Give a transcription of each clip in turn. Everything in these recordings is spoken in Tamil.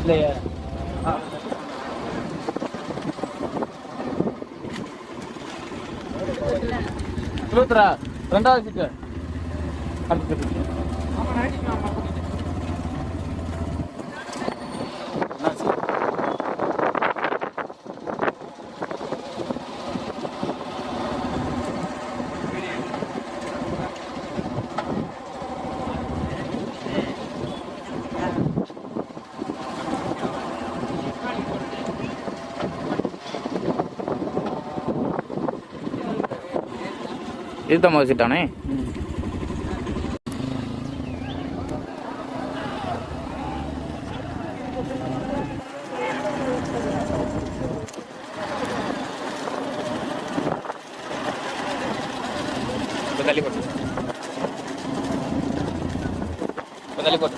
இல்லையா சுலோத்ரா ரெண்டாவது சீட்டு அடுத்து சீட்டு இதுதான் தள்ளி போட்டோம்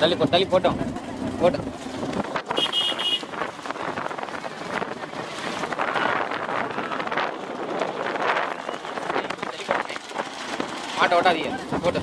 தள்ளி போட்டோம் தள்ளி போட்டோம். போட்டோம் மாட்ட ஓட்டாதீங்க போட்டு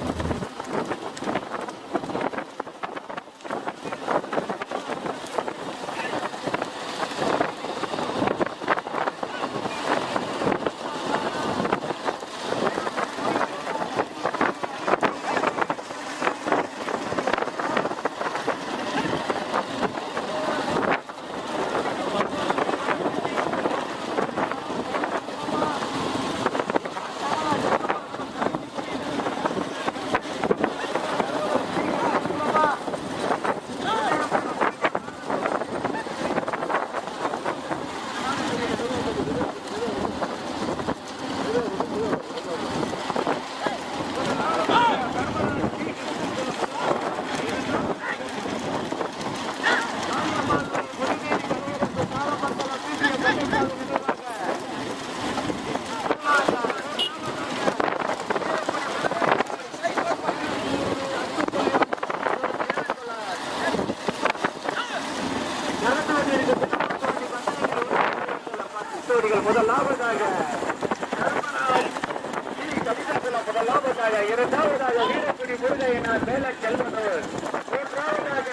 ஜோடிகள் முதலாவதாக முதலாவதாக இரண்டாவதாக வீரக்குடி முருகையனார் மேல செல்வனூர் மூன்றாவதாக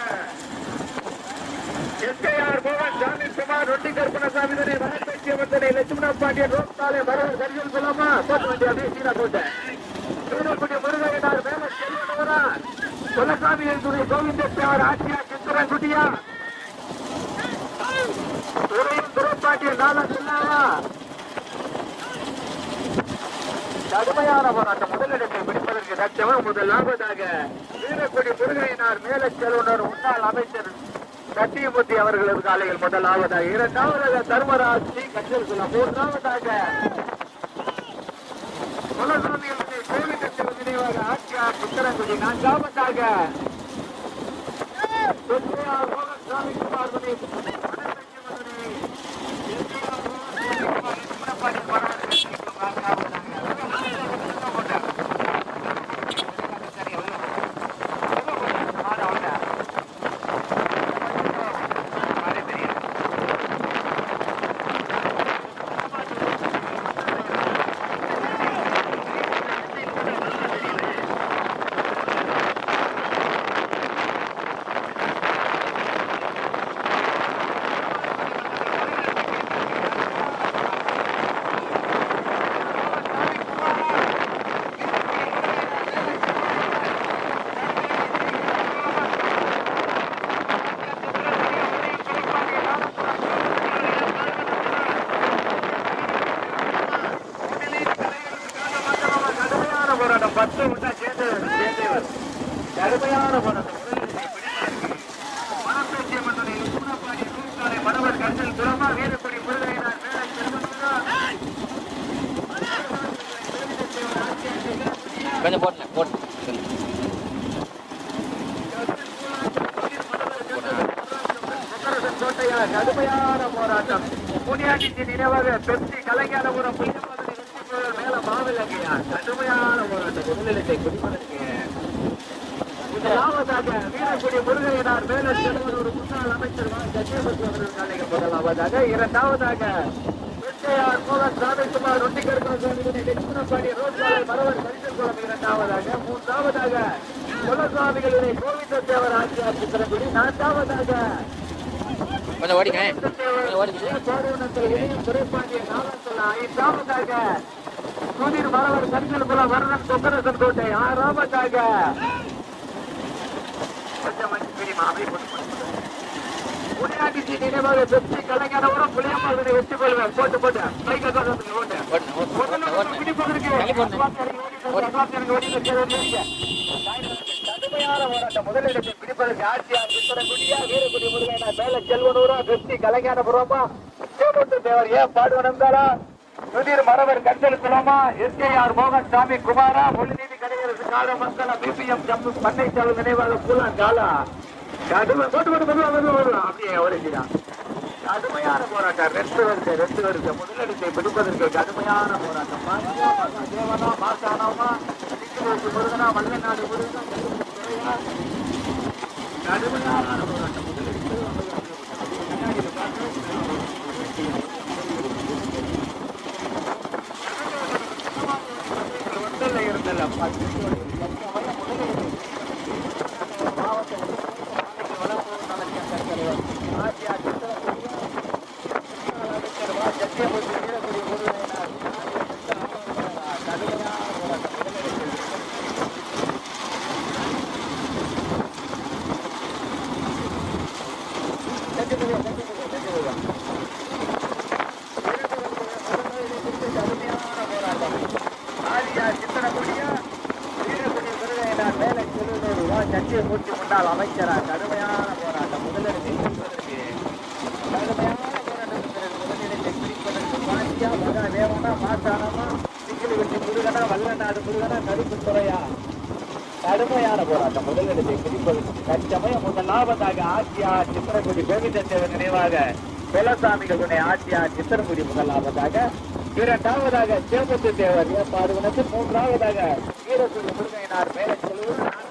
எஸ்கேஆர் மோகன் சாமி குமார் ரொட்டி கருப்பணசாமி தனை வனப்பேச்சிய வந்தனை லட்சுமண பாண்டியன் ரோப்தாலே வரவர் கரிஜல் சொல்லாமா போட்டு வண்டி அப்படியே சீனா போட்டேன் வீரக்குடி முருகையனார் மேல செல்வனூரா கொலசாமி என்பது கோவிந்தேஸ்வர் ஆட்சியா சித்திரன் குட்டியா? துறையும் துறைப்பாட்டிய நாளா சொன்னாவா கடுமையான போராட்டம். முதலிடத்தை பிடிப்பதற்கு முதலாவதாக வீரக்குடி முருகையினார் மேல செல்வனர் முன்னாள் அமைச்சர் சத்தியமூர்த்தி அவர்களது காலையில் முதலாவதாக இரண்டாவதாக தர்மராஜ் ஸ்ரீ கஞ்சல் குலம் மூன்றாவதாக குலசாமி கோவிந்தத்தில் நினைவாக ஆட்சியார் புத்தரங்குடி நான்காவதாக சுவாமி மோகன் சாமி குமார் போராட்டம் பத்து விட்டா சேர்ந்து சேர்ந்து. கடுமையான போராட்டம். மரவர் கஞ்சல் துரமா வீரக்குடி முருகையினார் செல்வனுக்கா கொஞ்சம் போட்டு கோட்டையார் கடுமையான போராட்டம். முனியாண்டிக்கு நினைவாக பெப்சி புளியம்பலத்தை வெற்றி புகழ் மேல மாவிலங்கையார் கடுமையான போராட்டம் முதலிடத்தை பிடிப்பதற்கு முதலாவதாக வீரக்குடி முருகையனார் முன்னாள் அமைச்சர் அவர்கள் இரண்டாவதாக வெட்டையார் மோகன் லட்சுமணப்பாடி மரவர் இரண்டாவதாக மூன்றாவதாக கோவிந்த தேவர் ஆட்சியார் சித்திரக்குடி நான்காவதாக கொஞ்சம் ஐந்தாவதாக சுதீர் மரவர் கண்களுக்குள்ள வருணன் சொக்கரசன் கோட்டை போட்டு. முனியாண்டி நினைவாக பெப்சி கலைஞரவரும் புளியம்மாவினை வெற்றி கொள்வேன் போட்டு போட்டு. பைக்கை தள்ளி போடணும். முதலிடத்தில் பிடிப்பதற்கு ஆட்சியார் சித்தரக்குடியா வீரக்குடி முருகனா மேல செல்வனூரா வெற்றி கலைஞானபுரமா சேமத்து தேவர் ஏன் பாடுவனந்தாரா சுதீர் மரவர் கண்செலுத்தலாமா எஸ்கேஆர் மோகன் சாமி குமாரா மொழிநீதி கடையரசு காலமங்கலம் பிபிஎம் ஜம்மு பண்ணை சாலை நினைவாக பூலான் காலா கடுமை போட்டு போட்டு மெதுவா மெதுவா மெதுவா அப்படியே ஓடிக்கிறான் கடுமையான போராட்டம். ரெண்டு வருஷம் ரெண்டு வருஷம். முதலிடத்தை பிடிப்பதற்கு கடுமையான போராட்டம். தேவனா மாசானாமா சிக்கிலேசி முருகனா வல்லநாடு முருகனா கடுமையான போராட்டம். ஒன்றில் இருந்தல்ல பத்து சத்திய மூர்த்தி கொண்டால் அமைச்சரா கடுமையான போராட்டம் முதலிடத்தை குறிப்பதற்கு கடுமையான போராட்டத்திற்கு முதலிடத்தை குறிப்பதற்கு பாண்டியா மகா தேவனா மாத்தானமா சிக்கிலி வெட்டி முருகனா வல்லநாடு முருகனா கருப்பு துறையா? கடுமையான போராட்டம் முதலிடத்தை குறிப்பதற்கு தற்சமயம் லாபத்தாக ஆட்சியார் சித்திரக்குடி கோவிந்த தேவர் நினைவாக துணை ஆட்சியார் சித்திரக்குடி லாபத்தாக இரண்டாவதாக சேமுத்து தேவர் ஏற்பாடு மூன்றாவதாக வீரசூரி முருகையினார் மேலே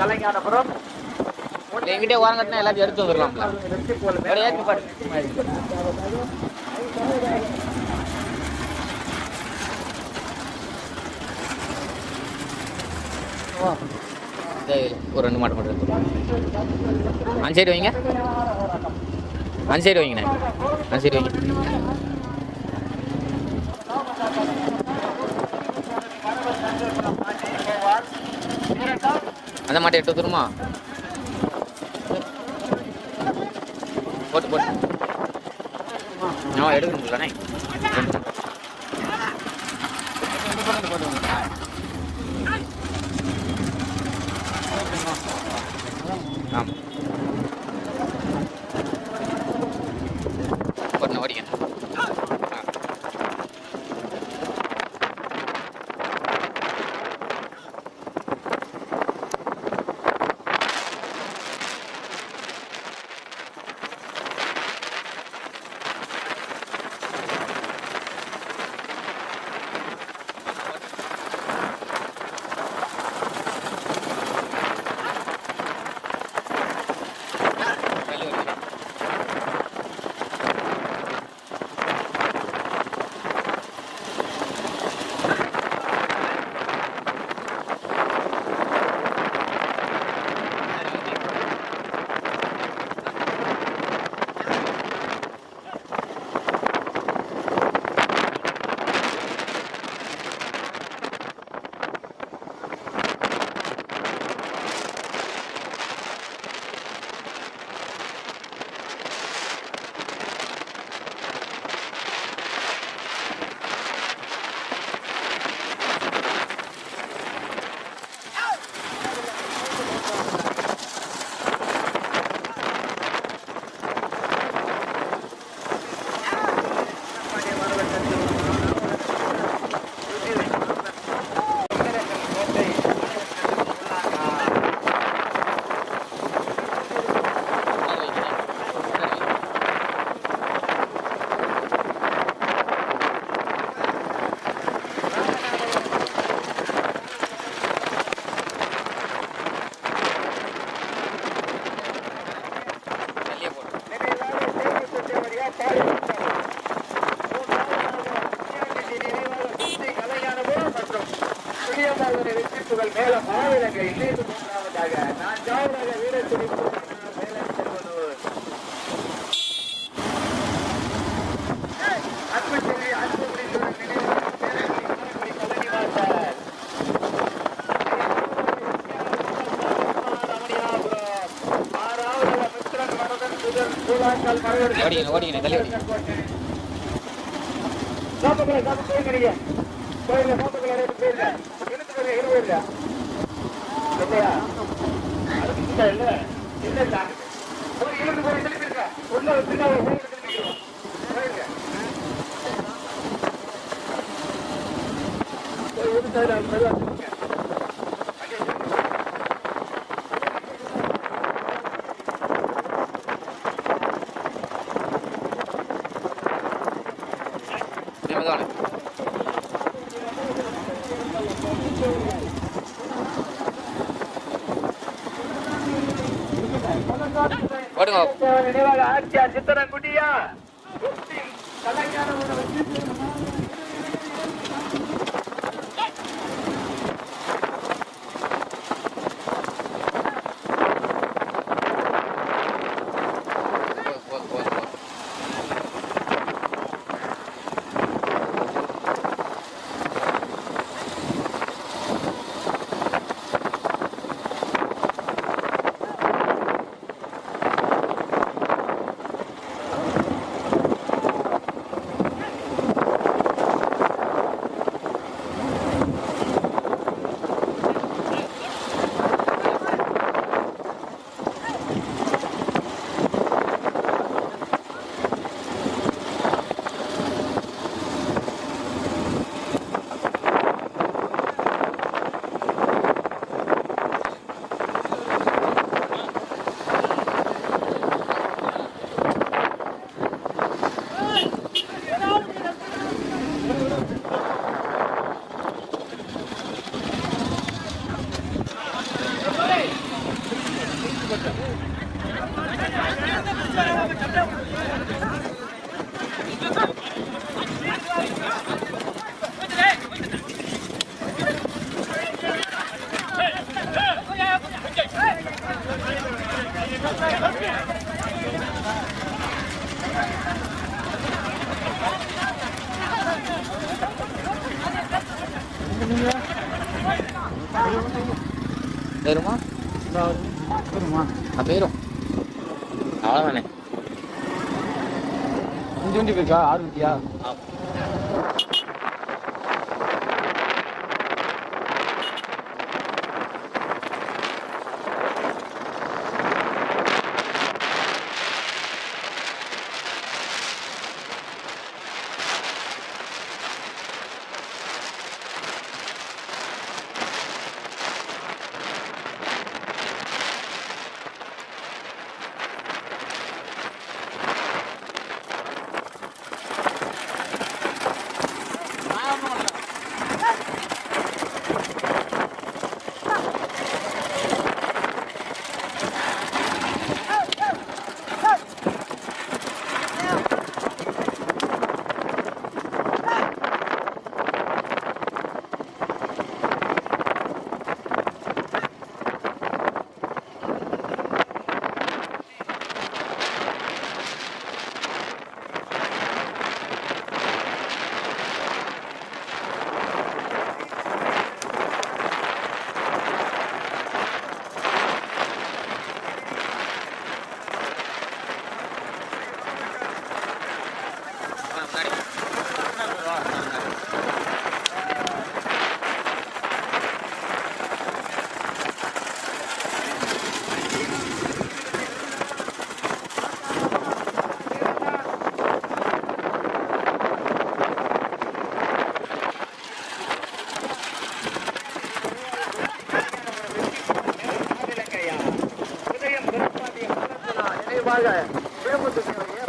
கலைஞானபுரம் இல்லை எங்கிட்டே ஓரங்கட்டினா எல்லாத்தையும் எடுத்து வந்துடலாம்ல. ஒரு ஏற்றி சரி, ஒரு ரெண்டு மாட்டு மட்டும் எடுத்து அஞ்சு சைடு வைங்க. அஞ்சு சைடு வைங்கண்ணே. அஞ்சு சைடு வைங்க. அந்த மாட்டை எட்டு தருமா போட்டு போட்டு. ஆ எடுக்கணும்லண்ணே ஓடிங்க ஓடிங்க தள்ளி ஓடிங்க சாப்பிடுங்க சாப்பிட்டு போயிருக்கீங்க போயிருங்க சாப்பிடுங்க ரெண்டு போயிருங்க இல்லையா? அதுக்கு போய் திருப்பிருங்க உள்ள போய் திருப்பிக்கிறோம் போயிருங்க ஒரு சைடு நினைவாக ஆட்சியார் சித்தரங்குடியா கலைஞான உணவு வருமா வருமா நான் போயிரும் அவ்வளோதானே அஞ்சு வண்டி போயிருக்கா? ஆறு வண்டியா?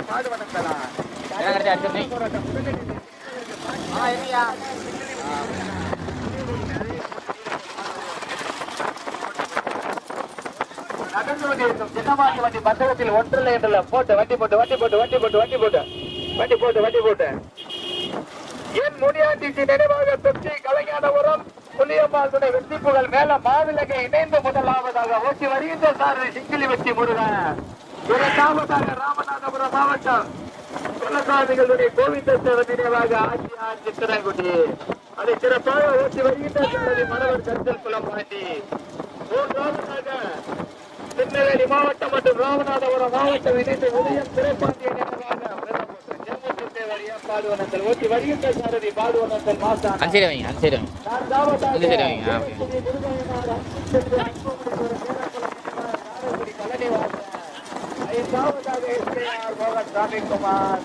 பாடுவனங்களா ஏன் கரெக்டாக அடிச்சிருந்தேன் நடந்து கொண்டிருக்கும் சின்னமாசி வண்டி பந்தகத்தில் ஒன்றில்லை என்றல்ல. போட்டு வண்டி போட்டு வண்டி போட்டு வண்டி போட்டு வண்டி போட்டு. வண்டி போட்டு வண்டி போட்டு. என் முனியாண்டிக்கு நினைவாக தொற்றி கலைஞானபுரம் புளியம்மாள் துணை வெற்றி புகழ் மேல மாவிலகை இணைந்து முதலாவதாக ஓட்டி வருகின்ற சார் சிங்கிலி வெற்றி முருகன். இரண்டாவதாக ராமநாதபுரம் மாவட்டம் குலசாமிகளுடைய கோவிந்தேஸ்வரர் நினைவாக ஆட்சியார் சித்திரங்குடி அதை சிறப்பாக ஓட்டி வருகின்ற மணவர் கருத்தல் குளம் பாண்டி மூன்றாவதாக திருநெல்வேலி மாவட்டம் மற்றும் ராமநாதபுரம் மாவட்டம் இணைந்து உதயம் சிறப்பாண்டிய நினைவாக. பாடுவனந்தல் ஓட்டி வருகின்ற சாரதி அந்த சைடு வைங்க சைடு வைங்க நான்காவதாக இந்த சைடு வைங்க ஆ, ஓகே. ஸ்ரீ முருகையனார் அன்புச்செல்வி அன்புமணிபுரம் வீரகுலம் காரைக்குடி கலனிவாசன். ஐந்தாவதாக எஸ்கேஆர் மோகன் சாமிக்குமார்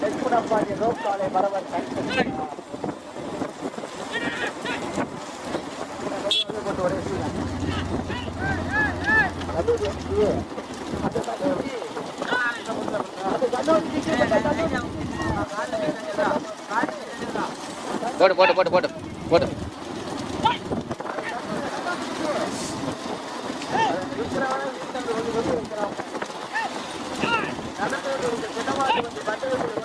லட்சுமணப்பாண்டி ரோப்காலை மரவர் கண்கள் போட்டு போட்டு போட்டு போட்டு போட்டு ஓட்டுங்க, ஓட்டுங்க. ராமநாதபுரம்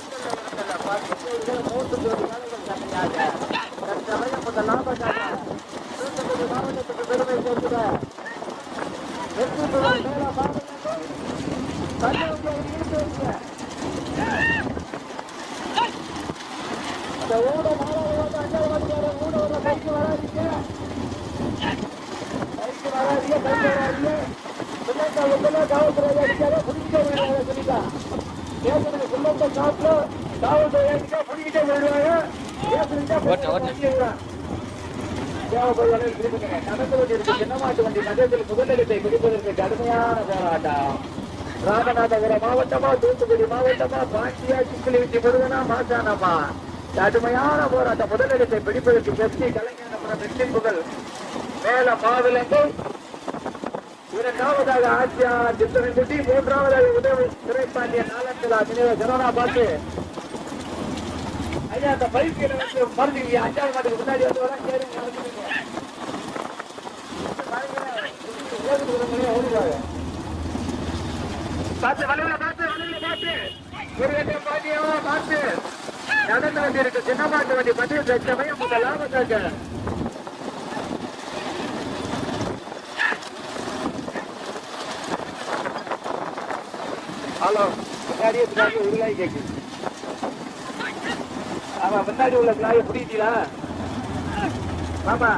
மாவட்டமா தூத்துக்குடி மாவட்டமா பாண்டியா சிக்கிலிவிட்டி முருகனா மாசானமா கடுமையான போராட்ட முதலிடத்தை பிடிப்பதற்கு பெஸ்டி கலைஞர் வெற்றி புகழ் மேல மாவிலங்கை. இரண்டாவதாக ஆசியா சித்தரங்குட்டி மூன்றாவதாக உதவி துறைப்பாண்டிய நாலந்தலா நினைவு ஜனனா பார்த்து ஐயா அந்த பைக் வந்து மறுபடியும் அஞ்சாவது மாட்டுக்கு முன்னாடி வந்து வரேன் கேளுங்க நடந்துக்கங்க. ஓடுவாங்க பார்த்து வளைவுல பார்த்து வளைவுல பார்த்து. ஒரு கட்டம் பாட்டியவா பார்த்து. நடந்து வண்டி இருக்கு. சின்ன மாட்டு வண்டி பத்தி சமயம் முதலாவதாக ஹலோ முன்னாடியே பின்னாடி ஒரு நாய் கேட்குது ஆமா முன்னாடி உள்ள பிளாய பிடிக்கிட்டீங்களா ஆமா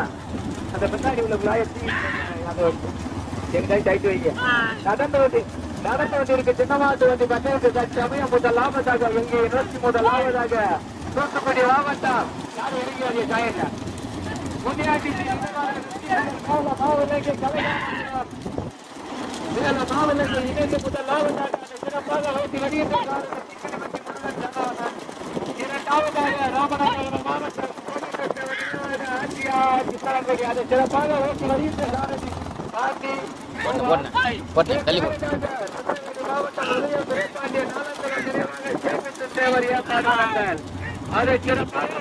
அந்த முன்னாடி உள்ள பிளாய அந்த எங்க டைட்டு வைங்க. நடந்து வந்து நடந்து வந்து இருக்கு சின்னமாட்டு வந்து பந்தயத்து சமயம் முதலாவதாக எங்கே நோக்கி முதலாவதாக தூத்துக்குடி மாவட்டம். யார் இறங்கி காயங்க முன்னாடி மாவட்ட இணைந்து முதலாவதாக சிறப்பாக வைத்து வருகின்ற இரண்டாவதாக ராமநாதபுரம் மாவட்டம். ஆட்சியார் சித்தரங்குடி. அதை சிறப்பாக வைத்து வருகின்ற சாரதி போட்டு போட்டு போட்டு தள்ளி போட்டு திருநெல்வேலி மாவட்டம் உதய துரைப்பாண்டிய அதை சிறப்பாக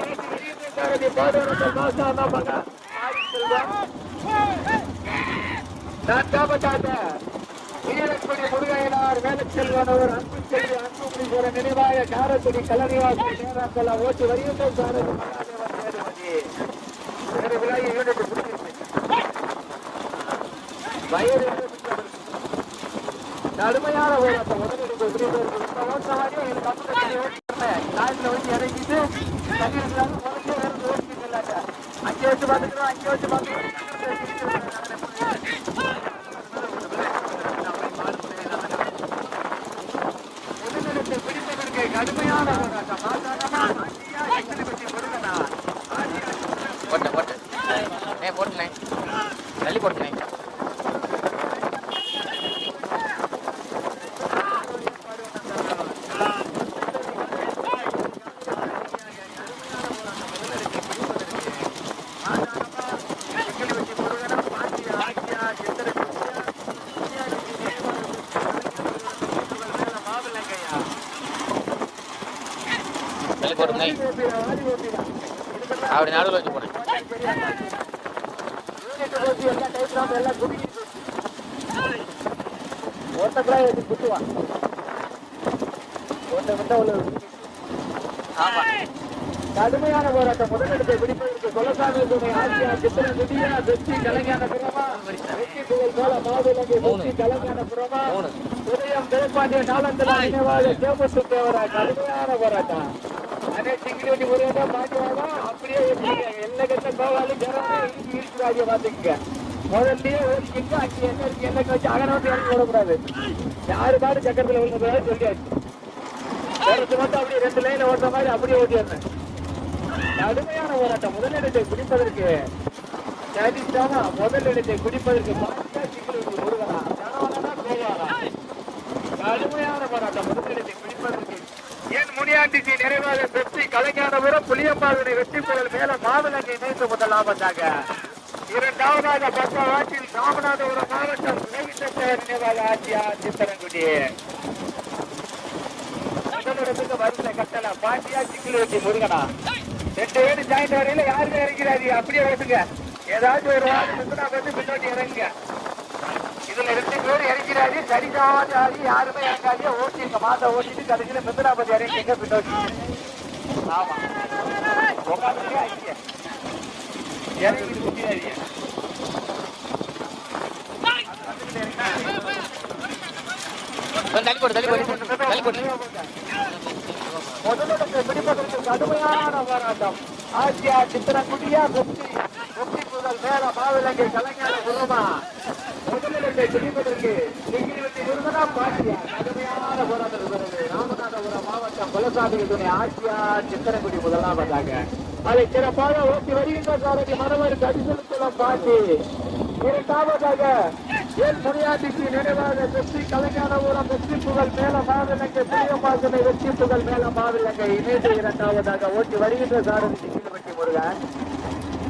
ஓட்டி வருகின்ற காலில் வச்சு இறங்கிட்டு தண்ணி அங்கே வச்சு பாத்துக்கிறோம் அங்கே வச்சு பாத்துக்கிறோம் பிடிப்பதற்கு கடுமையான போராட்டம் சாதாரணமா ஆட்சியா எங்களை பற்றி முருகனா ஆட்சியா போட்டு போட்டு ஏ போட்டுனேன் தள்ளி போட்டுனேன் தள்ளி போட்டுனேன் அப்படி நடுவில் வச்சு போனேன். ஓட்டக்குழாய் வச்சு குத்துவான் விட்டா உள்ள ஆமா கடுமையான போராட்டம் முதலிடத்தை பிடிப்பதற்கு கொலசாமி துணை ஆசியா சித்திர விடியா வெற்றி கலைஞான புறமா வெற்றி புகழ் போல மாவிலங்கு வெற்றி கலைஞான புறமா உதயம் திருப்பாண்டிய நாளந்தலா நினைவாக தேவரா கடுமையான போராட்டம். அதே அப்படியே என்ன கட்ட கோவாலி ஜனமே ஈஸ்வராஜிய பாத்துக்க முதல்லயே ஓடிக்கிட்டு அங்கே என்ன இருக்கு? என்ன வச்சு இறங்கி விடக்கூடாது யாரு பாடு சக்கரத்துல விழுந்ததாக சொல்லியாச்சு. மட்டும் அப்படியே ரெண்டு லைன்ல ஓட்ட மாதிரி அப்படியே ஓட்டிடுறேன் கடுமையான போராட்டம். முதலிடத்தை பிடிப்பதற்கு சரிதானா முதலிடத்தை பிடிப்பதற்கு பாண்டியா சிங்கிலி முருகனா? ஜனவனா கோவாலா கடுமையான போராட்டம். முதலிடத்தை ஏன் முனியாண்டிக்கு நிறைவாக வெற்றி கலைஞானபுரம் புளியம்பாவினை வெற்றி புகழ் மேல மாவிலங்கை இணைத்து முதலாவதாக இரண்டாவதாக பக்கவாட்டில் ராமநாதபுரம் மாவட்டம் நினைவித்தவர் நினைவாக ஆட்சியா சித்தரங்குடி. முதலிடத்துக்கு வருஷ கட்டளை பாண்டியா சிக்கிலி வெட்டி முருகனா. ரெண்டு பேரும் ஜாயிண்ட் வரையில யாருமே இறங்கிறாரு அப்படியே ஓட்டுங்க ஏதாச்சும் ஒரு வாரம் இருந்துனா வந்து பின்னாடி இறங்குங்க. இதுல ரெண்டு பேர் இறங்கிறாரு சரிதான் ஆடி யாருமே இறங்காதே ஓட்டிருக்க மாட்டை ஓட்டிட்டு கடைசியில மிந்திராபதி இறங்கிங்க பின்னோக்கி. ஆமா. உட்காந்துருக்கே ஐக்கிய இறங்கிட்டு கொஞ்சம் தள்ளி போடு தள்ளி போடு தள்ளி போடு முதலிடத்தை பிடிப்பதற்கு கடுமையான போராட்டம். ஆசியா சித்திரக்குடியா வெற்றி வெற்றி முதல் மேல மாவிலங்கை கலைஞான குருமா. முதலிடத்தை பிடிப்பதற்கு சிங்கிலிவட்டி முருகனா பாட்டியார் கடுமையான போராட்டம் இருக்கிறது ராமநாதபுரம் மாவட்டம் குலசாமி துணை ஆசியா சித்திரக்குடி முதலாவதாக அதை சிறப்பாக ஓட்டி வருகின்ற சாரதி மனவர் கடிசலுக்குளம் பாட்டி இரண்டாவதாக என் முனியாட்டிக்கு நினைவாக வெற்றி கலைஞானபுரம் வெற்றி புகழ் மேல மாவிலங்கை பாசனை வெற்றி புகழ் மேல மாவிலங்கை இணைந்து இரண்டாவதாக ஓட்டி வருகின்ற சாரதி சிங்கிலவட்டி முருகன்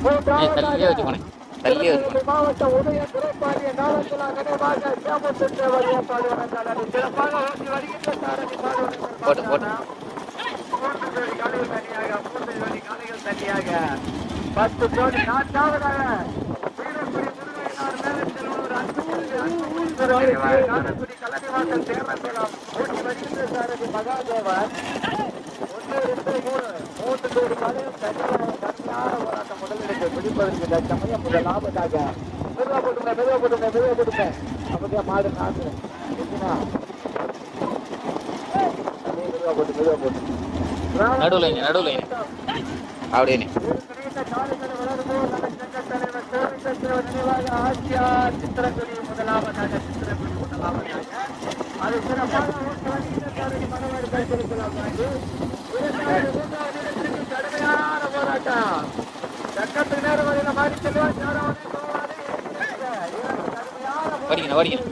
மூன்றாவதாக மாவட்டம் உதய துறைப்பாடிய நாளத்திலா நினைவாக சேமத்து தேவரிய பாடுவனக்காரர் சிறப்பாக ஓட்டி வருகின்ற போட்டு, போட்டு. மூன்று ஜோடி காலைகள் தனியாக மூன்று ஜோடி காலைகள் தனியாக. பத்து ஜோடி நான்காவதாக வீரக்குடி முருகையனார் காரைக்குடி கலனிவாசல் ஓட்டி வருகின்ற மகாதேவன். ஒன்று ரெண்டு மூணு மூன்று ஜோடி கடுமையான போராட்டம் முதலிடத்தை பிடிப்பதற்கு தற்சமயம் முதல் லாபத்தாக மெதுவா போட்டுங்க மெதுவா போட்டுங்க மெதுவா போட்டுங்க அப்படியே மாடு நாட்டு எப்படின்னா அப்படியே போட்டு மெதுவா போட்டு நடுவில் வைங்க நடுவில் வைங்க அப்படியே நீ. வடிக்கணும் வடிக்கணும்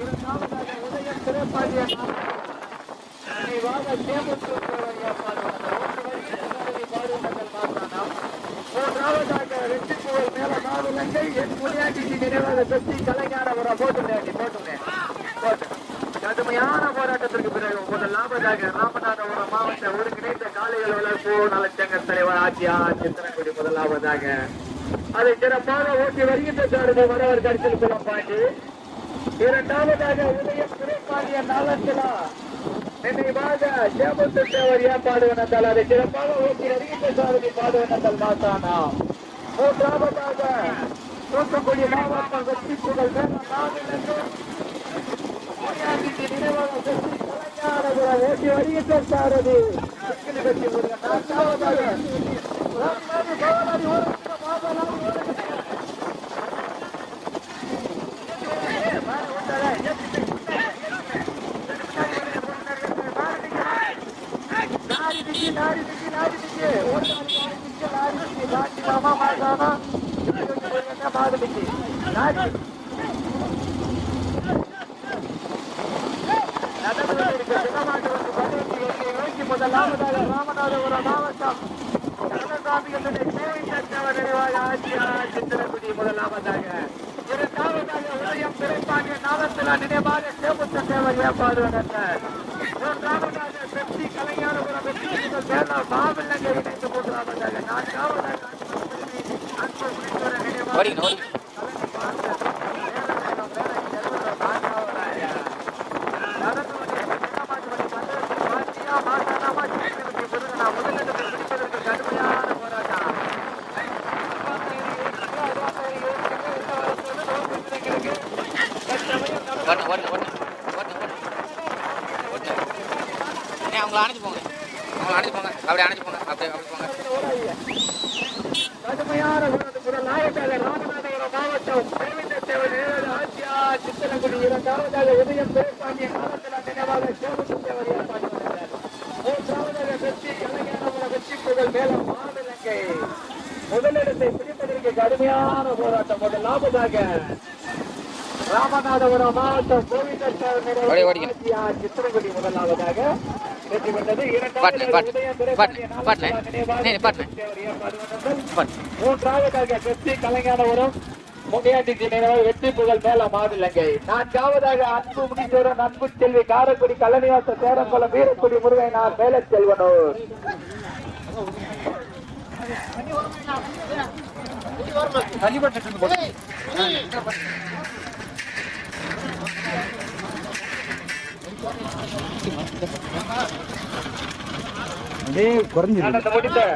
மூன்றாவதாக வெற்றி புகழ் மேல மாவிலங்கை என் முனியாண்டிக்கு நினைவாக வெற்றி கலைஞானவரம் போட்டுட்டேன் போட்டுட்டேன் போட்டு கடுமையான போராட்டத்திற்கு பிறகு முதல் லாபதாக ராமநாதபுரம் மாவட்ட ஒருங்கிணைந்த காளைகள் வளர்ப்பு நலச்சங்க தலைவர் ஆட்சியா சித்திரங்குடி முதலாவதாக. அதை சிறப்பாக ஓட்டி வருகின்ற சாரதி வரவர் கருத்தில் குளம் பாண்டி இரண்டாவதாக உதயம் துறைப்பாண்டிய நாளத்திலா நினைவாக சேமத்து தேவர் ஏற்பாடுவனத்தால் அதை சிறப்பாக ஓட்டி வருகின்ற சாரதி பாடுவனத்தால் மாத்தானா மூன்றாவதாக தூத்துக்குடி மாவட்டம் வெற்றி புகழ் வேணும் நாவிலங்கும் நினைவாக வெற்றி கலைஞானபுரம் ஓட்டி வருகின்ற சாரதி சிக்கிலி வெற்றி முருகன் நான்காவதாக ராமநாதி பவனாதி ஓடுகிற மாதனாதி ஓடுகிற முதலாவதாக ராமநாதபுரம் மாவட்டம் சித்திரகுடி முதலாவதாக இரண்டாவதாக உதயம் திரைப்பாண்டிய நாளத்திலா நினைவாக சேமுத்த தேவர் ஏற்பாடு மூன்றாவதாக வெற்றி கலைஞானபுரம் வெற்றி முதல் வேளாண் மாவில்லங்கை இணைந்து மூன்றாவதாக நான்காவதாக அன்பு புரிந்துரை நினைவாக வடிக்கணும் வடிக்கணும் முதலிடத்தில் பிடிப்பதற்கு கடுமையான போராட்டம் அவங்க அணைச்சு போங்க அப்படியே அணைச்சு போங்க அப்படியே அப்படி போங்க கடுமையான விருது முதல் நாயக்காக ராமநாதபுரம் மாவட்டம் கோவிந்தத்தேவன் ஏழு ஆசியா சித்தனகுடி இரண்டாவதாக உதயம் பேர்பாண்டிய காலத்தில் நினைவாக சேவகத்தேவர் ஏற்பாடு செய்தார். மூன்றாவதாக வெற்றி கலைஞானபுரம் வெற்றி புகழ் மேலம் மாநிலங்கை முதலிடத்தை பிடிப்பதற்கு கடுமையான போராட்டம் முதலாவதாக ராமநாதபுரம் மாவட்டம் சித்திரகுடி முதலாவதாக வெற்றி பெற்றது. பாட்டு மூன்றாவதாக கலைஞானபுரம் முகையாட்டி நினைவாக வெற்றி புகழ் மேல மாவிலங்கை நான்காவதாக அன்பு முனீஸ்வரன் அன்பு செல்வி காரைக்குடி கல்லணிவாச சேரங்குளம் வீரக்குடி முருகைனார் மேல செல்வனூர் அப்படியே குறைஞ்சிருக்கு